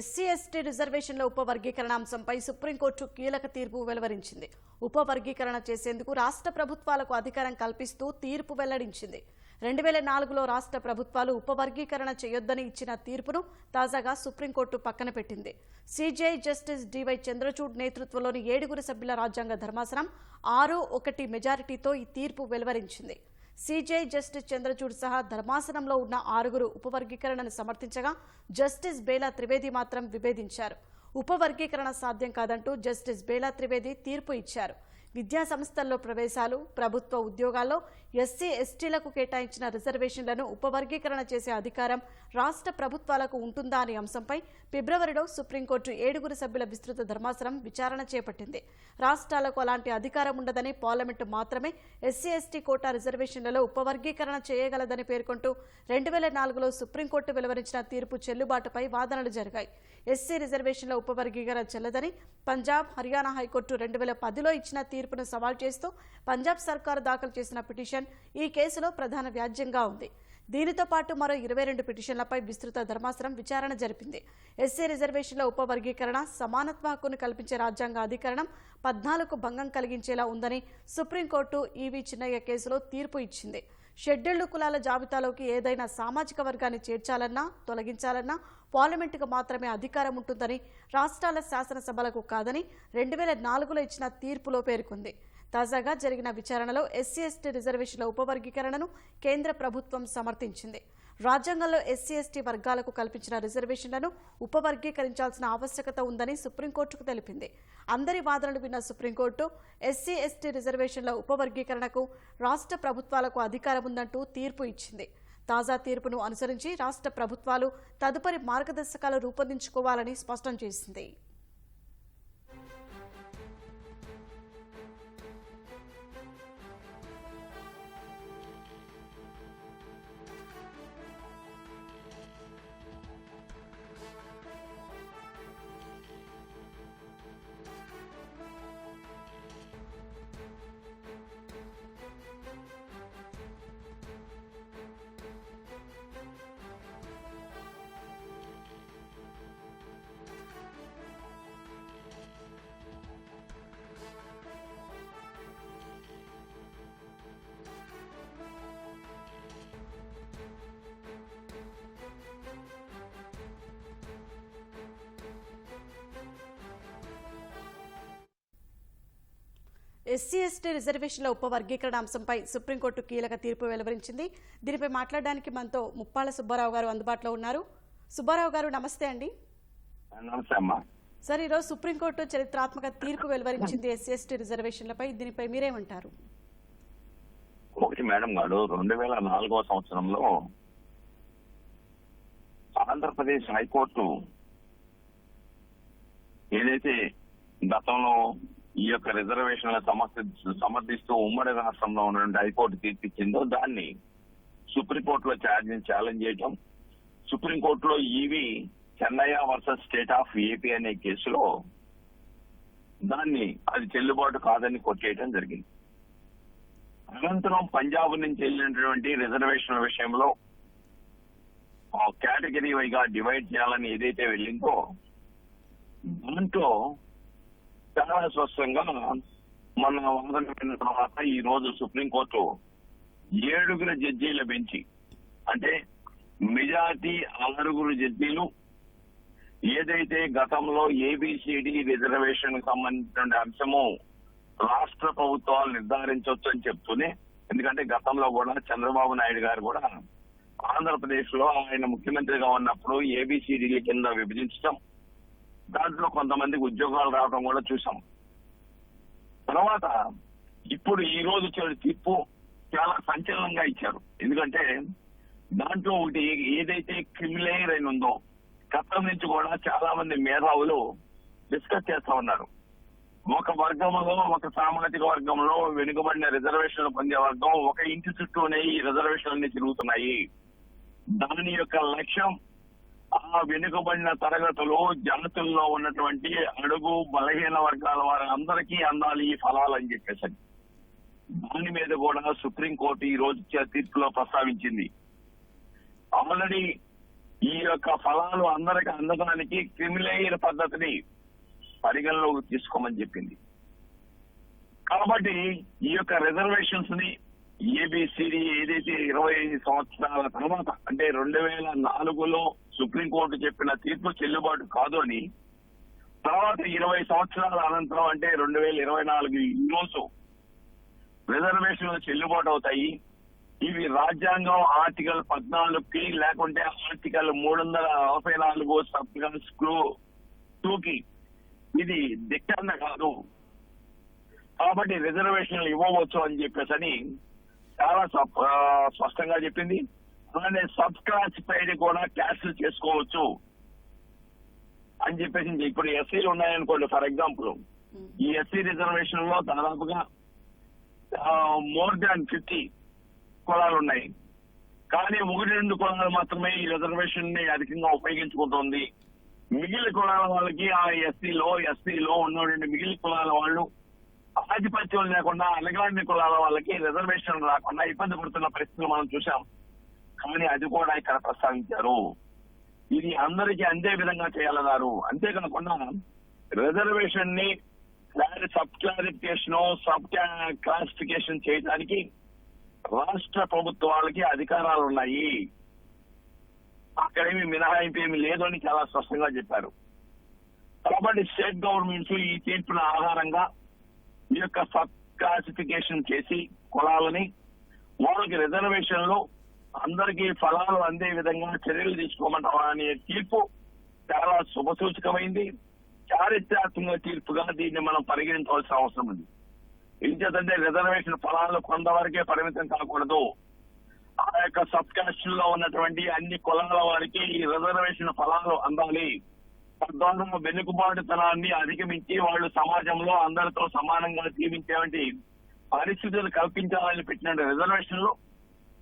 SC ST రిజర్వేషన్ల ఉపవర్గీకరణ అంశంపై supreme court కీలక తీర్పు వెలువరించింది. ఉపవర్గీకరణ చేసేందుకు రాష్ట్ర ప్రభుత్వాలకు అధికారం కల్పిస్తూ తీర్పు వెల్లడించింది. రెండు వేల నాలుగులో రాష్ట్ర ప్రభుత్వాలు ఉపవర్గీకరణ చేయొద్దని ఇచ్చిన తీర్పును తాజాగా సుప్రీంకోర్టు పక్కన పెట్టింది. సిజేఐ జస్టిస్ డివై చంద్రచూడ్ నేతృత్వంలోని ఏడుగురు సభ్యుల రాజ్యాంగ ధర్మాసనం ఆరు ఒకటి మెజారిటీతో ఈ తీర్పు వెలువరించింది. సిజేఐ జస్టిస్ చంద్రచూడ్ సహా ధర్మాసనంలో ఉన్న ఆరుగురు ఉపవర్గీకరణను సమర్థించగా జస్టిస్ బేలా త్రివేది మాత్రం విభేదించారు. ఉపవర్గీకరణ సాధ్యం కాదంటూ జస్టిస్ బేలా త్రివేది తీర్పు ఇచ్చారు. విద్యా సంస్థల్లో ప్రవేశాలు ప్రభుత్వ ఉద్యోగాల్లో ఎస్సీ ఎస్టీలకు కేటాయించిన రిజర్వేషన్లను ఉపవర్గీకరణ చేసే అధికారం రాష్ట్ర ప్రభుత్వాలకు ఉంటుందా అనే అంశంపై ఫిబ్రవరిలో సుప్రీంకోర్టు ఏడుగురు సభ్యుల విస్తృత ధర్మాసనం విచారణ చేపట్టింది. రాష్ట్రాలకు అలాంటి అధికారం ఉండదని పార్లమెంటు మాత్రమే ఎస్సీ ఎస్టీ కోటా రిజర్వేషన్లలో ఉపవర్గీకరణ చేయగలదని పేర్కొంటూ రెండు వేల నాలుగులో సుప్రీంకోర్టు వెలువరించిన తీర్పు చెల్లుబాటుపై వాదనలు జరిగాయి. ఎస్సీ రిజర్వేషన్ల ఉపవర్గీకరణ చెల్లదని పంజాబ్ హర్యానా హైకోర్టు రెండు వేల పదిలో ఇచ్చిన తీర్పును సవాల్ చేస్తూ పంజాబ్ సర్కారు దాఖలు చేసిన పిటిషన్ ఈ కేసులో ప్రధాన వ్యాజ్యంగా ఉంది. దీనితో పాటు మరో ఇరవై రెండు పిటిషన్లపై విస్తృత ధర్మాసనం విచారణ జరిపింది. ఎస్సీ రిజర్వేషన్ల ఉపవర్గీకరణ సమానత్వ హక్కును కల్పించే రాజ్యాంగ అధికరణం పద్నాలుగు భంగం కలిగించేలా ఉందని సుప్రీంకోర్టు ఈవీ చిన్నయ్య కేసులో తీర్పు ఇచ్చింది. షెడ్యూల్డ్ కులాల జాబితాలోకి ఏదైనా సామాజిక వర్గాన్ని చేర్చాలన్నా తొలగించాలన్నా పార్లమెంటుకు మాత్రమే అధికారం ఉంటుందని రాష్ట్రాల శాసనసభలకు కాదని రెండు వేల నాలుగులో ఇచ్చిన తీర్పులో పేర్కొంది. తాజాగా జరిగిన విచారణలో ఎస్సీ ఎస్టీ రిజర్వేషన్ల ఉపవర్గీకరణను కేంద్ర ప్రభుత్వం సమర్థించింది. రాజ్యాంగంలో ఎస్సీ ఎస్టీ వర్గాలకు కల్పించిన రిజర్వేషన్లను ఉపవర్గీకరించాల్సిన ఆవశ్యకత ఉందని సుప్రీంకోర్టుకు తెలిపింది. అందరి వాదనలు విన్న సుప్రీంకోర్టు ఎస్సీ ఎస్టీ రిజర్వేషన్ల ఉపవర్గీకరణకు రాష్ట్ర ప్రభుత్వాలకు అధికారం ఉందంటూ తీర్పు ఇచ్చింది. తాజా తీర్పును అనుసరించి రాష్ట్ర ప్రభుత్వాలు తదుపరి మార్గదర్శకాలు రూపొందించుకోవాలని స్పష్టం చేసింది. ఎస్సీ ఎస్టీ రిజర్వేషన్ల ఉపవర్గీకరణ అంశంపై సుప్రీంకోర్టు కీలక తీర్పు వెలువరించింది. దీనిపై మాట్లాడడానికి మనతో ముప్పాళ్ళ సుబ్బారావు గారు అందుబాటులో ఉన్నారు. సుబ్బారావు గారు నమస్తే అండి. సార్ ఈరోజు సుప్రీంకోర్టు చరిత్రాత్మక తీర్పు వెలువరించింది ఎస్సీ ఎస్టీ రిజర్వేషన్లపై. దీనిపై మీరేమంటారు? ఒకటి మేడం గారు రెండు వేల నాలుగో సంవత్సరంలో ఆంధ్రప్రదేశ్ హైకోర్టు ఏదైతే గతంలో ఈ యొక్క రిజర్వేషన్ల సమర్థి సమర్థిస్తూ ఉమ్మడి రాష్ట్రంలో ఉన్నటువంటి హైకోర్టు తీర్పిచ్చిందో దాన్ని సుప్రీంకోర్టులో ఛార్జ్ ఛాలెంజ్ చేయటం. సుప్రీంకోర్టులో EV Chennaiah versus state of AP అనే కేసులో దాన్ని అది చెల్లుబాటు కాదని కొట్టేయటం జరిగింది. అనంతరం పంజాబ్ నుంచి వెళ్ళినటువంటి రిజర్వేషన్ల విషయంలో కేటగిరీ వైగా డివైడ్ చేయాలని ఏదైతే వెళ్ళిందో దాంట్లో చాలా స్పష్టంగా మన వాదన విన్న తర్వాత ఈ రోజు సుప్రీంకోర్టు ఏడుగురు జడ్జీల బెంచి అంటే మెజార్టీ ఆరుగురు జడ్జీలు ఏదైతే గతంలో ఏబిసిడి రిజర్వేషన్ సంబంధించిన అంశము రాష్ట్ర ప్రభుత్వాలు నిర్ధారించవచ్చు అని చెప్తూనే ఎందుకంటే గతంలో కూడా చంద్రబాబు నాయుడు గారు కూడా ఆంధ్రప్రదేశ్లో ఆయన ముఖ్యమంత్రిగా ఉన్నప్పుడు ఏబిసిడి కింద విభజించడం దాంట్లో కొంతమందికి ఉద్యోగాలు రావడం కూడా చూసాం. తర్వాత ఇప్పుడు ఈ రోజు ఇచ్చిన తీర్పు చాలా సంచలనంగా ఇచ్చారు. ఎందుకంటే దాంట్లో ఒకటి ఏదైతే క్రిమిలేయర్ అని ఉందో గతం నుంచి కూడా చాలా మంది మేధావులు డిస్కస్ చేస్తా ఉన్నారు. ఒక వర్గంలో ఒక సామాజిక వర్గంలో వెనుకబడిన రిజర్వేషన్లు పొందే వర్గం ఒక ఇంటి చుట్టూనే ఈ రిజర్వేషన్లన్నీ తిరుగుతున్నాయి. దాని యొక్క లక్ష్యం ఆ వెనుకబడిన తరగతులు జాతుల్లో ఉన్నటువంటి అడుగు బలహీన వర్గాల వారి అందరికీ అందాలి ఈ ఫలాలు అని చెప్పేసి దాని మీద కూడా సుప్రీంకోర్టు ఈ రోజు తీర్పులో ప్రస్తావించింది. ఆల్రెడీ ఈ యొక్క ఫలాలు అందరికి అందడానికి క్రిమిలేయర్ పద్ధతిని పరిగణలోకి తీసుకోమని చెప్పింది. కాబట్టి ఈ యొక్క రిజర్వేషన్స్ని ఏబిసిడి ఏదైతే ఇరవై సంవత్సరాల తర్వాత అంటే రెండు వేల నాలుగులో సుప్రీంకోర్టు చెప్పిన తీర్పు చెల్లుబాటు కాదు అని తర్వాత ఇరవై సంవత్సరాల అనంతరం అంటే రెండు వేల ఇరవై నాలుగు ఈ రోజు రిజర్వేషన్లు చెల్లుబాటు అవుతాయి. ఇవి రాజ్యాంగం ఆర్టికల్ పద్నాలుగుకి లేకుంటే ఆర్టికల్ మూడు వందల నలభై నాలుగు సబ్ క్లాస్ టూకి ఇది ధిక్కరణ కాదు. కాబట్టి రిజర్వేషన్లు ఇవ్వవచ్చు అని చెప్పేసి అని చాలా స్పష్టంగా చెప్పింది. అలానే సబ్ క్లాసిఫైడ్ కూడా క్యాన్సిల్ చేసుకోవచ్చు. అని చెప్పేసి ఇప్పుడు ఎస్సీలు ఉన్నాయనుకోండి ఫర్ ఎగ్జాంపుల్. ఈ ఎస్సీ రిజర్వేషన్లో దాదాపుగా మోర్ దాన్ ఫిఫ్టీ కులాలు ఉన్నాయి. కానీ ఒకటి రెండు కులాలు మాత్రమే ఈ రిజర్వేషన్ని అధికంగా ఉపయోగించుకుంటుంది. మిగిలిన కులాల వాళ్ళకి ఆ ఎస్సీలో ఎస్సీలో ఉన్నటువంటి మిగిలిన కులాల వాళ్ళు ఆధిపత్యం లేకుండా అనగాని కులాల వాళ్ళకి రిజర్వేషన్ రాకుండా ఇబ్బంది పడుతున్న పరిస్థితులు మనం చూసాం కానీ అది కూడా ఇక్కడ ప్రస్తావించారు. ఇది అందరికీ అందే విధంగా చేయాలన్నారు. అంతేకాకుండా రిజర్వేషన్ని సబ్ క్లారిఫికేషన్ సబ్ క్లాసిఫికేషన్ చేయడానికి రాష్ట్ర ప్రభుత్వాలకి అధికారాలు ఉన్నాయి అక్కడేమి మినహాయింపు ఏమి లేదు అని చాలా స్పష్టంగా చెప్పారు. కాబట్టి స్టేట్ గవర్నమెంట్స్ ఈ తీర్పుల ఆధారంగా ఈ యొక్క సబ్ క్లాసిఫికేషన్ చేసి కులాలని వాళ్ళకి రిజర్వేషన్లు అందరికీ ఫలాలు అందే విధంగా చర్యలు తీసుకోమంటావా అనే తీర్పు చాలా శుభసూచకమైంది. చారిత్రాత్మక తీర్పుగా దీన్ని మనం పరిగణించవలసిన అవసరం ఉంది. ఏం రిజర్వేషన్ ఫలాలు కొంతవరకే పరిమితం కాకూడదు. ఆ యొక్క సబ్లో ఉన్నటువంటి అన్ని కులాల వారికి ఈ రిజర్వేషన్ ఫలాలు అందాలి. తద్వారా వెనుకబాటుతనాన్ని అధిగమించి వాళ్ళు సమాజంలో అందరితో సమానంగా జీవించేటువంటి పరిస్థితులు కల్పించాలని పెట్టిన రిజర్వేషన్లు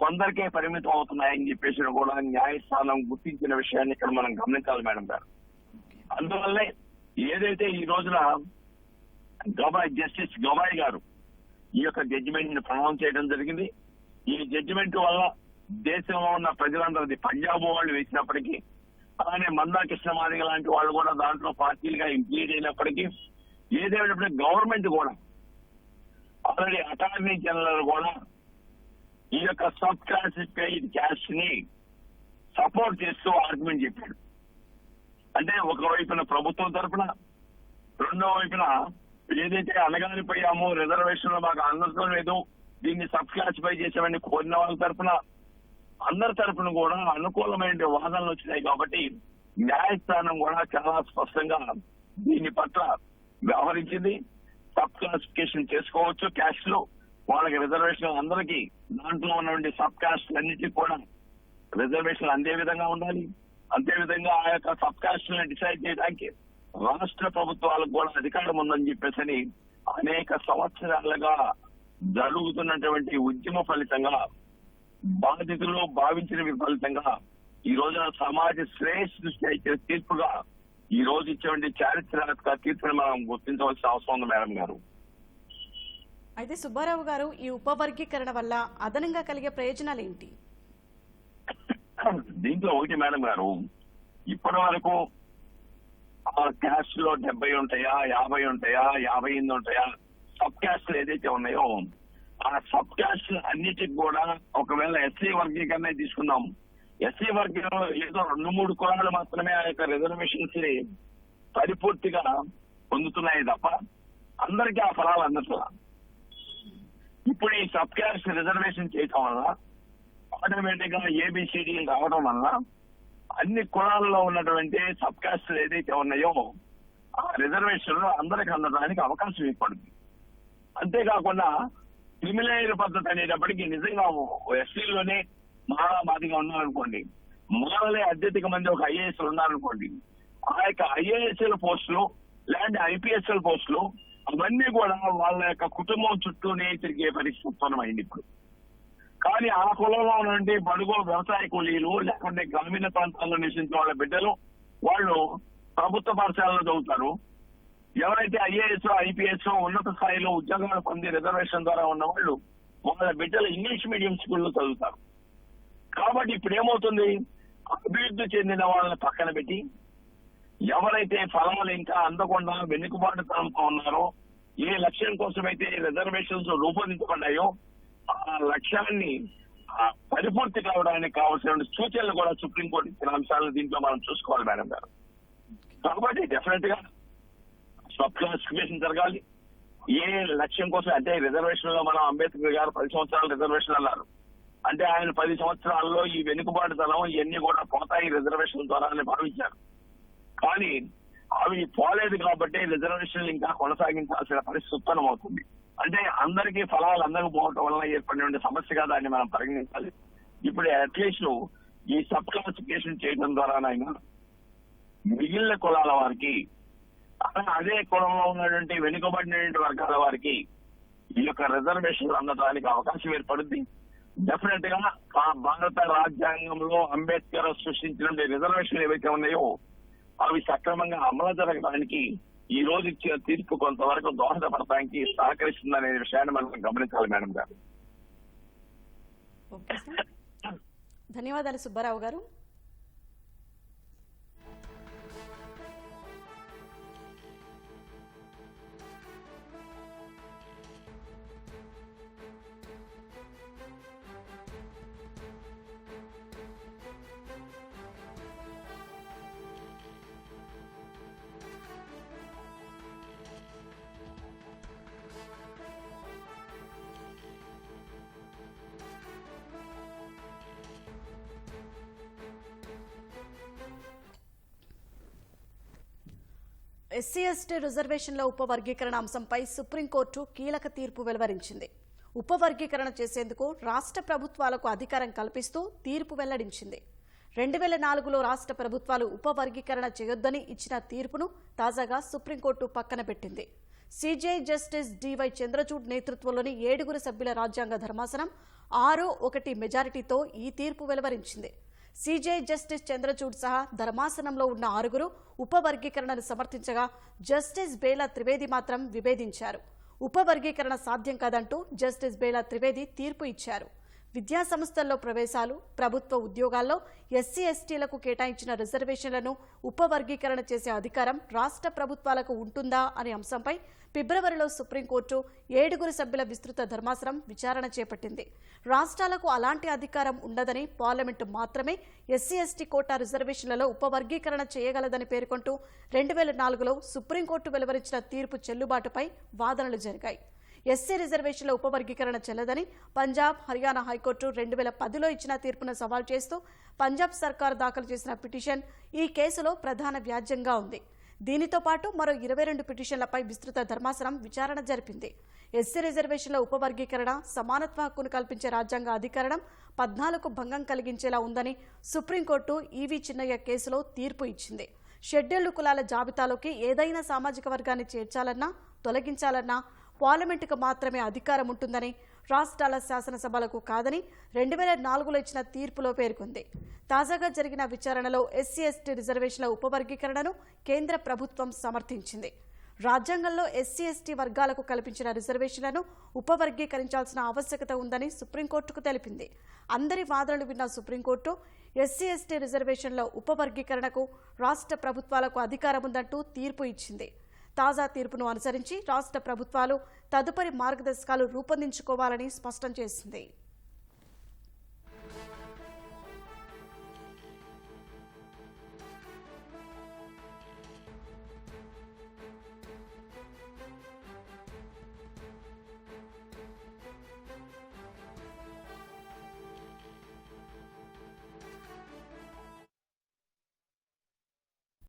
కొందరికే పరిమితం అవుతున్నాయని చెప్పేసి కూడా న్యాయస్థానం గుర్తించిన విషయాన్ని ఇక్కడ మనం గమనించాలి మేడం గారు. అందువల్లే ఏదైతే ఈ రోజున గవాయ్ జస్టిస్ గవాయ్ గారు ఈ యొక్క జడ్జిమెంట్ని ప్రమాణం చేయడం జరిగింది. ఈ జడ్జిమెంట్ వల్ల దేశంలో ఉన్న ప్రజలందరిది పంజాబ్ వాళ్ళు వేసినప్పటికీ అలానే మందా కృష్ణమాదిగ లాంటి వాళ్ళు కూడా దాంట్లో పార్టీలుగా ఇంప్లీట్ అయినప్పటికీ ఏదేమైనప్పటికీ గవర్నమెంట్ కూడా ఆల్రెడీ అటార్నీ జనరల్ కూడా ఈ యొక్క సబ్ క్లాసిఫైడ్ క్యాస్ట్ని సపోర్ట్ చేస్తూ ఆర్గ్యుమెంట్ చెప్పాడు. అంటే ఒకవైపున ప్రభుత్వం తరపున రెండో వైపున ఏదైతే అనగానిపోయామో రిజర్వేషన్ మాకు అందరితో లేదు దీన్ని సబ్ క్లాసిఫై చేసామని కోరిన వాళ్ళ తరపున అందరి తరఫున కూడా అనుకూలమైన వాదనలు వచ్చినాయి కాబట్టి న్యాయస్థానం కూడా చాలా స్పష్టంగా దీని పట్ల వ్యవహరించింది. సబ్ క్లాసిఫికేషన్ చేసుకోవచ్చు క్యాష్లో వాళ్ళకి రిజర్వేషన్ అందరికీ దాంట్లో ఉన్నటువంటి సబ్ కాస్ట్ అన్నిటికీ కూడా రిజర్వేషన్ అందే విధంగా ఉండాలి. అంతే విధంగా ఆ యొక్క సబ్ కాస్ట్ డిసైడ్ చేయడానికి రాష్ట్ర ప్రభుత్వాలకు కూడా అధికారం ఉందని చెప్పేసి అనేక సంవత్సరాలుగా జరుగుతున్నటువంటి ఉద్యమ ఫలితంగా బాధితులు భావించిన ఫలితంగా ఈ రోజున సమాజ శ్రేయస్ దృష్టి ఇచ్చిన తీర్పుగా ఈ రోజు ఇచ్చేటువంటి చారిత్రాత్మక తీర్పుని మనం గుర్తించవలసిన అవసరం ఉంది మేడం గారు. అయితే సుబ్బారావు గారు ఈ ఉపవర్గీకరణ వల్ల అదనంగా కలిగే ప్రయోజనాలు ఏంటి దీంట్లో ఒకటి మేడం గారు ఇప్పటి వరకు ఆ క్యాస్ట్లో డెబ్బై ఉంటాయా యాభై ఉంటాయా యాభై ఎనిమిది ఉంటాయా సబ్ క్యాస్ట్ ఏదైతే ఉన్నాయో ఆ సబ్ క్యాస్ట్ అన్నిటికి కూడా ఒకవేళ ఎస్సీ వర్గీకరణ తీసుకుందాం. ఎస్సీ వర్గంలో ఏదో రెండు మూడు కులాలు మాత్రమే ఆ యొక్క రిజర్వేషన్స్ని పరిపూర్తిగా పొందుతున్నాయి తప్ప అందరికీ ఆ ఫలాలు అందట్లా. ఇప్పుడు ఈ సబ్ క్యాస్ట్ రిజర్వేషన్ చేయటం వల్ల ఆటోమేటిక్గా ఏబిసిడి రావడం వల్ల అన్ని కులాల్లో ఉన్నటువంటి సబ్ కాస్ట్ ఏదైతే ఉన్నాయో ఆ రిజర్వేషన్ అందరికి అందడానికి అవకాశం ఇవ్వబడుతుంది అంతేకాకుండా క్రిమిలేయర్ పద్ధతి అనేటప్పటికీ నిజంగా ఎస్సీలోనే మాలా మాదిగా ఉన్నారనుకోండి మాలలే అత్యధిక మంది ఒక ఐఏఎస్ ఉన్నారనుకోండి ఆ యొక్క ఐఏఎస్ఎల్ పోస్టులు లేదంటే ఐపీఎస్ఎల్ పోస్టులు అవన్నీ కూడా వాళ్ళ యొక్క కుటుంబం చుట్టూనే తిరిగే పరిస్థితి ఉత్పన్నమైంది ఇప్పుడు. కానీ ఆ కులంలో నుండి బడుగు వ్యవసాయ కూలీలు లేకుంటే గ్రామీణ ప్రాంతాల్లో నివసించే వాళ్ళ బిడ్డలు వాళ్ళు ప్రభుత్వ పాఠశాలలో చదువుతారు. ఎవరైతే ఐఏఎస్ ఐపీఎస్ ఉన్నత స్థాయిలో ఉద్యోగాలు పొంది రిజర్వేషన్ ద్వారా ఉన్న వాళ్ళు వాళ్ళ బిడ్డలు ఇంగ్లీష్ మీడియం స్కూల్లో చదువుతారు. కాబట్టి ఇప్పుడు ఏమవుతుంది? అభివృద్ధి చెందిన వాళ్ళని పక్కన పెట్టి ఎవరైతే ఫలములు ఇంకా అందకుండా వెనుకబాటుతనంతో ఉన్నారో ఏ లక్ష్యం కోసమైతే రిజర్వేషన్స్ రూపొందించబడ్డాయో ఆ లక్ష్యాన్ని పరిపూర్తి కావడానికి కావాల్సిన సూచనలు కూడా సుప్రీంకోర్టు ఇచ్చిన అంశాలను దీంట్లో మనం చూసుకోవాలి మేడం గారు. కాబట్టి డెఫినెట్గా సబ్ జరగాలి. ఏ లక్ష్యం కోసం అంటే రిజర్వేషన్లో మనం అంబేద్కర్ గారు పది సంవత్సరాలు రిజర్వేషన్ అన్నారు. అంటే ఆయన పది సంవత్సరాల్లో ఈ వెనుకబాటుతనం ఇవన్నీ కూడా పోతాయి రిజర్వేషన్ ద్వారా అని భావించారు. కానీ అవి పోలేదు కాబట్టి రిజర్వేషన్లు ఇంకా కొనసాగించాల్సిన పరిస్థితి ఉత్పన్నమవుతుంది. అంటే అందరికీ ఫలాలు అందకపోవటం వలన ఏర్పడిన సమస్యగా దాన్ని మనం పరిగణించాలి. ఇప్పుడు అట్లీస్ట్ ఈ సబ్ క్లాసిఫికేషన్ చేయడం ద్వారానైనా మిగిలిన కులాల వారికి అదే కులంలో ఉన్నటువంటి వెనుకబడినటువంటి వర్గాల వారికి ఈ యొక్క రిజర్వేషన్లు అందడానికి అవకాశం ఏర్పడుద్ది. డెఫినెట్గా ఆ భారత రాజ్యాంగంలో అంబేద్కర్ సృష్టించిన రిజర్వేషన్లు ఏవైతే ఉన్నాయో అవి సక్రమంగా అమలు జరగడానికి ఈ రోజు ఇచ్చిన తీర్పు కొంతవరకు దోహదపడటానికి సహకరిస్తుందనే విషయాన్ని మనం గమనించాలి మేడం గారు. ధన్యవాదాలు సుబ్బారావు గారు. ఎస్సీ ఎస్టీ రిజర్వేషన్ల ఉపవర్గీకరణ అంశంపై సుప్రీంకోర్టు కీలక తీర్పు వెలువరించింది. ఉపవర్గీకరణ చేసేందుకు రాష్ట్ర ప్రభుత్వాలకు అధికారం కల్పిస్తూ తీర్పు వెల్లడించింది. రెండు వేల నాలుగులో రాష్ట్ర ప్రభుత్వాలు ఉపవర్గీకరణ చేయొద్దని ఇచ్చిన తీర్పును తాజాగా సుప్రీంకోర్టు పక్కన పెట్టింది. సిజే జస్టిస్ డివై చంద్రచూడ్ నేతృత్వంలోని ఏడుగురు సభ్యుల రాజ్యాంగ ధర్మాసనం ఆరు ఒకటి మెజారిటీతో ఈ తీర్పు వెలువరించింది. సిజేఐ జస్టిస్ చంద్రచూడ్ సహా ధర్మాసనంలో ఉన్న ఆరుగురు ఉపవర్గీకరణను సమర్థించగా జస్టిస్ బేలా త్రివేది మాత్రం విభేదించారు. ఉపవర్గీకరణ సాధ్యం కాదంటూ జస్టిస్ బేలా త్రివేది తీర్పు ఇచ్చారు. విద్యా సంస్థల్లో ప్రవేశాలు ప్రభుత్వ ఉద్యోగాల్లో ఎస్సీ ఎస్టీలకు కేటాయించిన రిజర్వేషన్లను ఉపవర్గీకరణ చేసే అధికారం రాష్ట్ర ప్రభుత్వాలకు ఉంటుందా అనే అంశంపై ఫిబ్రవరిలో సుప్రీంకోర్టు ఏడుగురు సభ్యుల విస్తృత ధర్మాసనం విచారణ చేపట్టింది. రాష్ట్రాలకు అలాంటి అధికారం ఉండదని పార్లమెంటు మాత్రమే ఎస్సీ ఎస్టీ కోటా రిజర్వేషన్లలో ఉపవర్గీకరణ చేయగలదని పేర్కొంటూ రెండు వేల నాలుగులో సుప్రీంకోర్టు వెలువరించిన తీర్పు చెల్లుబాటుపై వాదనలు జరిగాయి. ఎస్సీ రిజర్వేషన్ల ఉపవర్గీకరణ చెల్లదని పంజాబ్ హర్యానా హైకోర్టు రెండు వేల పదిలో ఇచ్చిన తీర్పును సవాల్ చేస్తూ పంజాబ్ సర్కార్ దాఖలు చేసిన పిటిషన్ ఈ కేసులో ప్రధాన వ్యాజ్యంగా ఉంది. దీనితో పాటు మరో ఇరవై రెండు పిటిషన్లపై విస్తృత ధర్మాసనం విచారణ జరిపింది. ఎస్సీ రిజర్వేషన్ల ఉపవర్గీకరణ సమానత్వ హక్కును కల్పించే రాజ్యాంగ అధికరణం పద్నాలుగు భంగం కలిగించేలా ఉందని సుప్రీంకోర్టు ఈవీ చిన్నయ్య కేసులో తీర్పు ఇచ్చింది. షెడ్యూల్డ్ కులాల జాబితాలోకి ఏదైనా సామాజిక వర్గాన్ని చేర్చాలన్నా తొలగించాలన్నా పార్లమెంటుకు మాత్రమే అధికారం ఉంటుందని రాష్ట్రాల శాసనసభలకు కాదని రెండు వేల నాలుగులో ఇచ్చిన తీర్పులో పేర్కొంది. తాజాగా జరిగిన విచారణలో ఎస్సీ ఎస్టీ రిజర్వేషన్ల ఉపవర్గీకరణను కేంద్ర ప్రభుత్వం సమర్థించింది. రాజ్యాంగంలో ఎస్సీ ఎస్టీ వర్గాలకు కల్పించిన రిజర్వేషన్లను ఉపవర్గీకరించాల్సిన ఆవశ్యకత ఉందని సుప్రీంకోర్టుకు తెలిపింది. అందరి వాదనలు విన్న సుప్రీంకోర్టు ఎస్సీ ఎస్టీ రిజర్వేషన్ల ఉపవర్గీకరణకు రాష్ట్ర ప్రభుత్వాలకు అధికారం ఉందంటూ తీర్పు ఇచ్చింది. తాజా తీర్పును అనుసరించి రాష్ట్ర ప్రభుత్వాలు తదుపరి మార్గదర్శకాలు రూపొందించుకోవాలని స్పష్టం చేసింది.